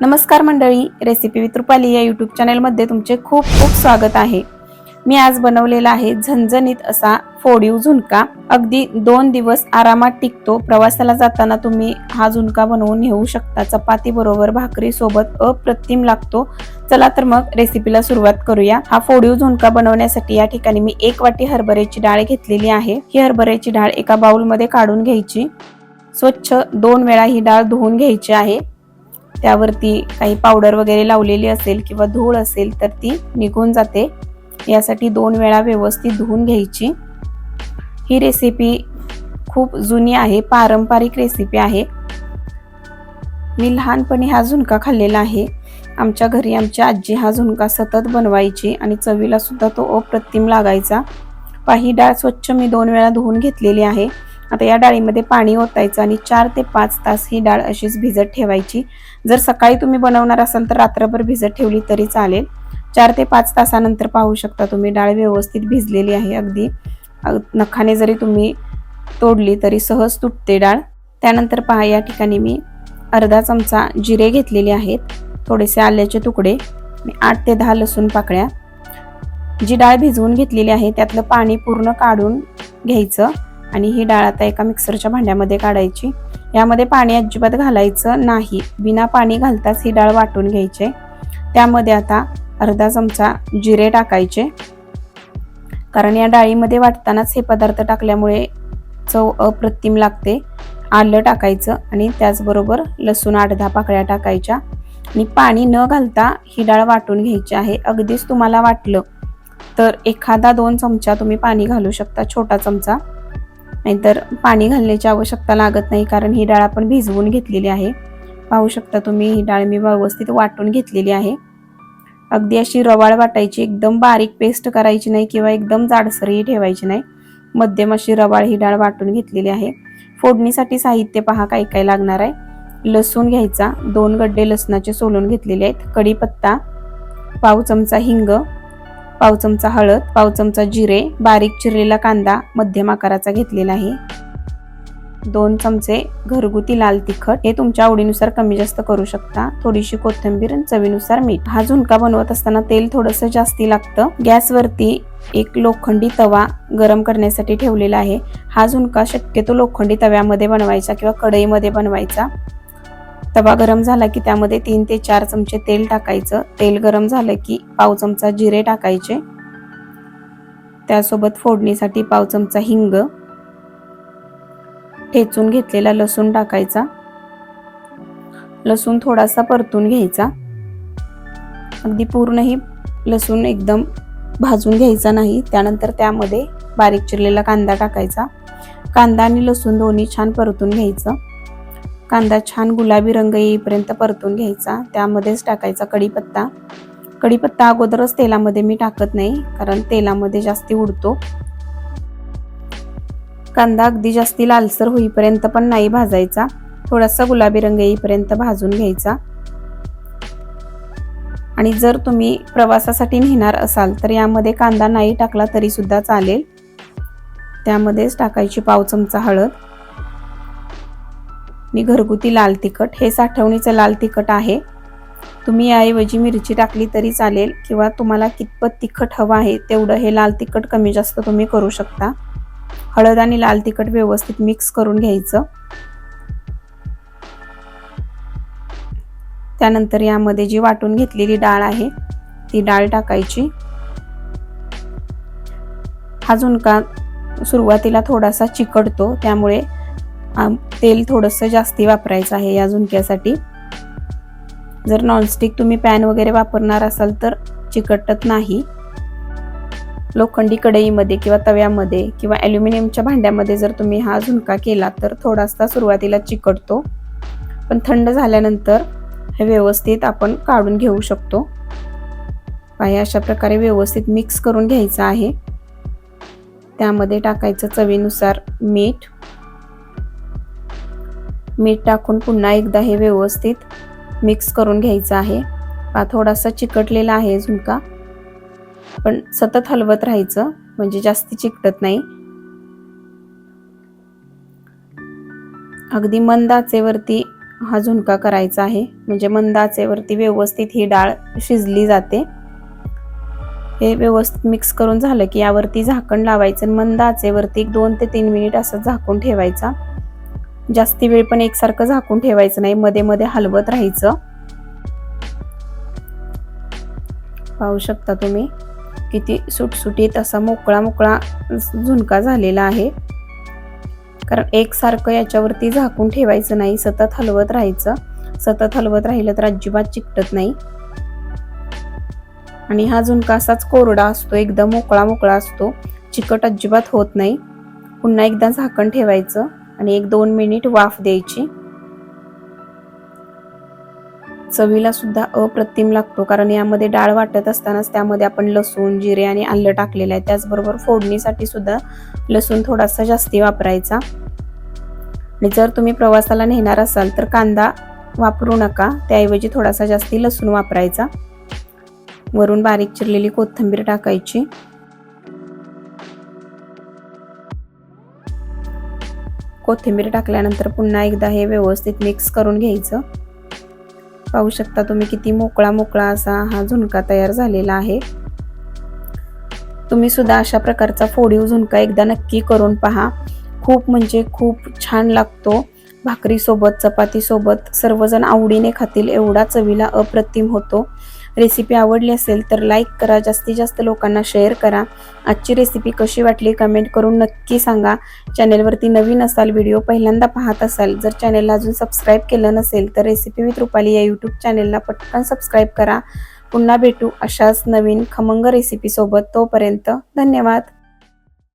नमस्कार मंडळी recipe with Rupali या यूट्यूब चॅनलमध्ये तुमचे खूप खूप स्वागत आहे. मी आज बनवलेला आहे झणझणीत असा फोडीव झुणका. अगदी दोन दिवस आरामात टिकतो. प्रवासाला जाताना तुम्ही हा झुणका बनवून घेऊ शकता. चपाती बरोबर भाकरी सोबत अप्रतिम लागतो. चला तर मग रेसिपीला सुरुवात करूया. हा फोडीव झुणका बनवण्यासाठी या ठिकाणी मी एक वाटी हरभऱ्याची डाळ घेतलेली आहे. ही हरभऱ्याची डाळ एका बाउलमध्ये काढून घ्यायची. स्वच्छ दोन वेळा ही डाळ धुवून घ्यायची आहे. त्यावरती काही पावडर वगैरे लावलेली असेल किंवा धूळ असेल तर ती निघून जाते. यासाठी दोन वेळा व्यवस्थित धुवून घ्यायची. ही रेसिपी खूप जुनी आहे पारंपरिक रेसिपी आहे. मी लहानपणी हा झुणका खाल्लेला आहे. आमच्या घरी आमची आजी हा झुणका सतत बनवायची आणि चवीला सुद्धा तो अप्रतिम लागायचा. पाही डाळ स्वच्छ मी दोन वेळा धुवून घेतलेली आहे. आता या डाळीमध्ये पाणी ओतायचं आणि चार ते पाच तास ही डाळ अशीच भिजत ठेवायची. जर सकाळी तुम्ही बनवणार असाल तर रात्रभर भिजत ठेवली तरी चालेल. चार ते पाच तासानंतर पाहू शकता तुम्ही डाळ व्यवस्थित भिजलेली आहे अगदी. नखाने जरी तुम्ही तोडली तरी सहज तुटते डाळ. त्यानंतर पहा या ठिकाणी मी अर्धा चमचा जिरे घेतलेले आहेत. थोडेसे आल्याचे तुकडे. आठ ते दहा लसूण पाकळ्या. जी डाळ भिजवून घेतलेली आहे त्यातलं पाणी पूर्ण काढून घ्यायचं. आणि ही डाळ आता एका मिक्सरच्या भांड्यामध्ये काढायची. यामध्ये पाणी अजिबात घालायचं नाही. बिना पाणी घालताच ही डाळ वाटून घ्यायचे. त्यामध्ये आता अर्धा चमचा जिरे टाकायचे. कारण या डाळीमध्ये वाटतानाच हे पदार्थ टाकल्यामुळे चव अप्रतिम लागते. आलं टाकायचं आणि त्याचबरोबर लसूण आठ दहा पाकळ्या टाकायच्या. आणि पाणी न घालता ही डाळ वाटून घ्यायची आहे. अगदीच तुम्हाला वाटलं तर एखादा दोन चमचा तुम्ही पाणी घालू शकता छोटा चमचा. नाहीतर पाणी घालण्याची आवश्यकता लागत नाही कारण ही डाळ आपण भिजवून घेतलेली आहे. पाहू शकता तुम्ही ही डाळ मी व्यवस्थित वाटून घेतलेली आहे. अगदी अशी रवाळ वाटायची एकदम बारीक पेस्ट करायची नाही किंवा एकदम जाडसरही ठेवायची नाही. मध्यम अशी रवाळ ही डाळ वाटून घेतलेली आहे. फोडणीसाठी साहित्य पहा काय काय लागणार आहे. लसूण घ्यायचा दोन गड्डे लसणाचे सोलून घेतलेले आहेत. कढीपत्ता पाव चमचा हिंग पाव चमचा हळद पाव चमचा जिरे बारीक चिरलेला कांदा मध्यम आकाराचा घेतलेला आहे. दोन चमचे घरगुती लाल तिखट. हे तुमच्या आवडीनुसार कमी जास्त करू शकता. थोडीशी कोथिंबीर आणि चवीनुसार मीठ. हा झुणका बनवत असताना तेल थोडस जास्ती लागतं. गॅसवरती एक लोखंडी तवा गरम करण्यासाठी ठेवलेला आहे. हा झुणका शक्यतो लोखंडी तव्यामध्ये बनवायचा किंवा कढईमध्ये बनवायचा. तवा गरम झाला की त्यामध्ये तीन ते चार चमचे तेल टाकायचं. तेल गरम झालं की पाव चमचा जिरे टाकायचे. त्यासोबत फोडणीसाठी पाव चमचा हिंग. ठेचून घेतलेला लसूण टाकायचा. लसूण थोडासा परतून घ्यायचा. अगदी पूर्णही लसूण एकदम भाजून घ्यायचा नाही. त्यानंतर त्यामध्ये बारीक चिरलेला कांदा टाकायचा. कांदा आणि लसूण दोन्ही छान परतून घ्यायचं. कांदा छान गुलाबी रंग येईपर्यंत परतून घ्यायचा. त्यामध्येच टाकायचा कढीपत्ता. कढीपत्ता अगोदरच तेलामध्ये मी टाकत नाही कारण तेलामध्ये जास्ती उडतो. कांदा अगदी जास्ती लालसर होईपर्यंत पण नाही भाजायचा. थोडासा गुलाबी रंग येईपर्यंत भाजून घ्यायचा. आणि जर तुम्ही प्रवासासाठी नेणार असाल तर यामध्ये कांदा नाही टाकला तरी सुद्धा चालेल. त्यामध्येच टाकायची पाव चमचा हळद. मी घरगुती लाल तिखट हे साठवणीचं लाल तिखट आहे. तुम्ही याऐवजी मिरची टाकली तरी चालेल किंवा तुम्हाला कितपत तिखट हवं आहे तेवढं हे लाल तिखट कमी जास्त तुम्ही करू शकता. हळद आणि लाल तिखट व्यवस्थित मिक्स करून घ्यायचं. त्यानंतर यामध्ये जी वाटून घेतलेली डाळ आहे ती डाळ टाकायची. हा झुणका सुरुवातीला थोडासा चिकटतो त्यामुळे तेल थोडंसं जास्ती वापरायचं आहे या झुणक्यासाठी. जर नॉनस्टिक तुम्ही पॅन वगैरे वापरणार असाल तर चिकटत नाही. लोखंडी कढईमध्ये किंवा तव्यामध्ये किंवा ॲल्युमिनियमच्या भांड्यामध्ये जर तुम्ही हा झुणका केला तर थोडासा सुरुवातीला चिकटतो. पण थंड झाल्यानंतर हे व्यवस्थित आपण काढून घेऊ शकतो. पाय अशा प्रकारे व्यवस्थित मिक्स करून घ्यायचं आहे. त्यामध्ये टाकायचं चवीनुसार मीठ. मीठ टाकून पुन्हा एकदा हे व्यवस्थित मिक्स करून घ्यायचं आहे. हा थोडासा चिकटलेला आहे झुणका. पण सतत हलवत राहायचं म्हणजे जास्ती चिकटत नाही. अगदी मंद आचेवरती हा झुणका करायचा आहे. म्हणजे मंद आचेवरती व्यवस्थित ही डाळ शिजली जाते. हे व्यवस्थित मिक्स करून झालं की यावरती झाकण लावायचं आणि मंद आचेवरती एक दोन ते तीन मिनिट असं झाकून ठेवायचा. जास्ती वेळ पण एकसारखं झाकून ठेवायचं नाही. मध्ये मध्ये हलवत राहायचं. पाहू शकता तुम्ही किती सुटसुटीत असा मोकळा मोकळा झुणका झालेला आहे. कारण एकसारखं याच्यावरती झाकून ठेवायचं नाही. सतत हलवत राहायचं. सतत हलवत राहिलं तर अजिबात चिकटत नाही. आणि हा झुणका असाच कोरडा असतो. एकदम मोकळा मोकळा असतो. चिकट अजिबात होत नाही. पुन्हा एकदा झाकण ठेवायचं. आणि एक दोन मिनिट वाफ द्यायची. चवीला सुद्धा अप्रतिम लागतो कारण यामध्ये डाळ वाटत असतानाच त्यामध्ये आपण लसूण जिरे आणि आलं टाकलेलं आहे. त्याचबरोबर फोडणीसाठी सुद्धा लसूण थोडासा जास्ती वापरायचा. आणि जर तुम्ही प्रवासाला नेणार असाल तर कांदा वापरू नका त्याऐवजी थोडासा जास्ती लसूण वापरायचा. वरून बारीक चिरलेली कोथिंबीर टाकायची. कोथिंबीर टाकल्यानंतर पुन्हा एकदा हे व्यवस्थित मिक्स करून घ्यायचं. पाहू शकता तुम्ही किती मोकळा मोकळा असा हा झुणका तयार झालेला आहे. तुम्ही सुद्धा अशा प्रकारचा फोडीव झुणका एकदा नक्की करून पहा. खूप म्हणजे खूप छान लागतो. भाकरीसोबत चपातीसोबत सर्वजण आवडीने खातील एवढा चवीला अप्रतिम होतो. रेसिपी आवडली असेल तर लाईक करा. जास्तीत जास्त लोकांना शेअर करा. आजची रेसिपी कशी वाटली कमेंट करून नक्की सांगा. चॅनेलवरती नवीन असाल व्हिडिओ पहिल्यांदा पाहत असाल जर चॅनेलला अजून सबस्क्राईब केलं नसेल तर रेसिपी विथ रुपाली या यूट्यूब चॅनेलला पटकन सबस्क्राईब करा. पुन्हा भेटू अशाच नवीन खमंग रेसिपीसोबत तोपर्यंत धन्यवाद.